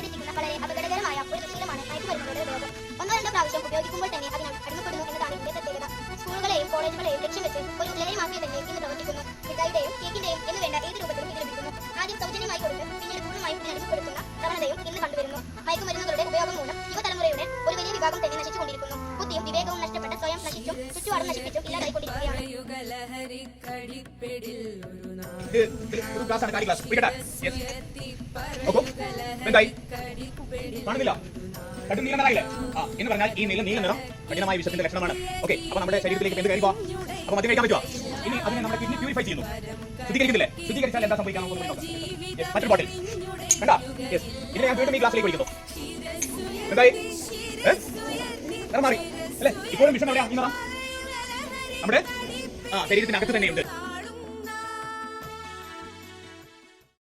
വഴിതെറ്റിക്കുന്ന വളരെ അപകടകരമായ ഒരു ശീലമാണ് മയക്കുമരുന്നുകളുടെ ഉപയോഗം ഒന്നോ രണ്ടോ പ്രാവശ്യം ഉപയോഗിക്കുമ്പോൾ തന്നെ അതിനെ അടിമപ്പെടുന്നു എന്നതാണ് ഇതിന്റെ പ്രത്യേകത. സ്കൂളുകളെയും കോളേജുകളെയും ലക്ഷ്യം വെച്ച് ഒരു മാഫിയ തന്നെ ഇന്ന് പ്രവർത്തിക്കുന്നു. മിഠായിയുടെയും കേക്കിന്റെയും എന്ന് വേണ്ട ഏത് രൂപത്തിലും ഇത് ലഭിക്കുന്നു ആദ്യം സൗജന്യമായി കൊടുത്ത് പിന്നീട് പൂർണമായും ഇതിനെ അടിമപ്പെടുത്തുന്ന പ്രവണതയും ഇന്ന് കണ്ടുവരുന്നു. മയക്കുമരുന്നുകളുടെ ഉപയോഗം മൂലം യുവതലമുറയുടെ ഒരു വലിയ വിഭാഗം തന്നെ നശിച്ചുകൊണ്ടിരിക്കുന്നു. ബുദ്ധിയും വിവേകവും നഷ്ടപ്പെട്ട സ്വയം നശിച്ചും ചുറ്റുപാടും നശിപ്പിച്ചും ഇല്ലാതായിക്കൊണ്ടിരിക്കുകയാണ്. ഒരു ക്ലാസ് ആണ് ക്ലാസ് എന്തായി? കാണുന്നില്ല. കടും നീല നിറയില്ലേ ആ എന്ന് പറഞ്ഞാൽ ഈ നീല നീല നിറം കഠിനമായ വിഷത്തിന്റെ ലക്ഷണമാണ്. ഓക്കെ അപ്പൊ നമ്മുടെ ശരീരത്തിലേക്ക് എന്ത് കയറിപ്പോ അപ്പൊ മദ്യം കഴിക്കാൻ പറ്റുമോ ഇനി അതിനെ നമ്മുടെ കിഡ്നി പ്യൂരിഫൈ ചെയ്യുന്നു. ശുദ്ധീകരിക്കുന്നില്ലേ? ശുദ്ധീകരിച്ചാൽ എന്താ സംഭവിക്കാൻ മറ്റൊരു ബോട്ടിൽ കണ്ടാ യെസ് ഇനി ഞാൻ വീണ്ടും ഈ ഗ്ലാസ്സിലേക്ക് ഒഴിക്കുന്നു. എന്തായി? നിറം മാറി. അല്ലേ? ഇപ്പോഴും വിഷം എവിടെയാ ഈ നിറം. നമ്മുടെ? ആ ശരീരത്തിനകത്ത് തന്നെയുണ്ട്.